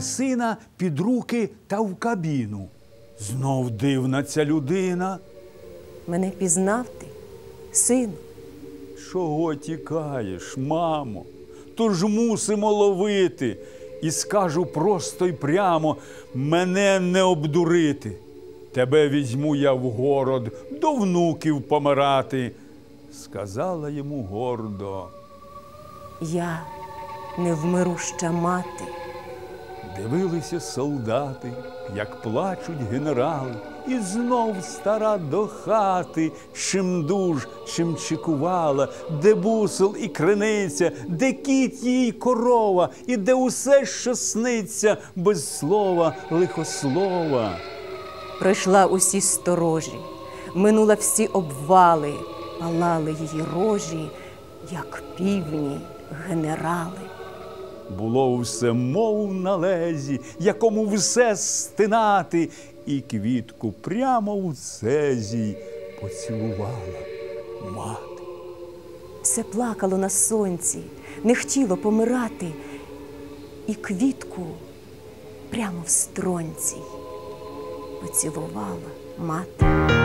сина під руки та в кабіну. Знов дивна ця людина. Мене пізнав ти, сину. Чого тікаєш, мамо? Тож мусимо ловити. І скажу просто й прямо, мене не обдурити. Тебе візьму я в город до внуків помирати, сказала йому гордо. Я невмируща мати. Дивилися солдати, як плачуть генерали, і знов стара до хати, чим дуж, чим чекувала, де бусел і криниця, де кіт їй корова, і де усе, що сниться, без слова, лихослова. Пройшла усі сторожі, минула всі обвали, палали її рожі, як півні генерали. Було все, мов на лезі, якому все стинати, і квітку прямо в цезі поцілувала мати. Все плакало на сонці, не хотіло помирати, і квітку прямо в стронці поцілувала мати.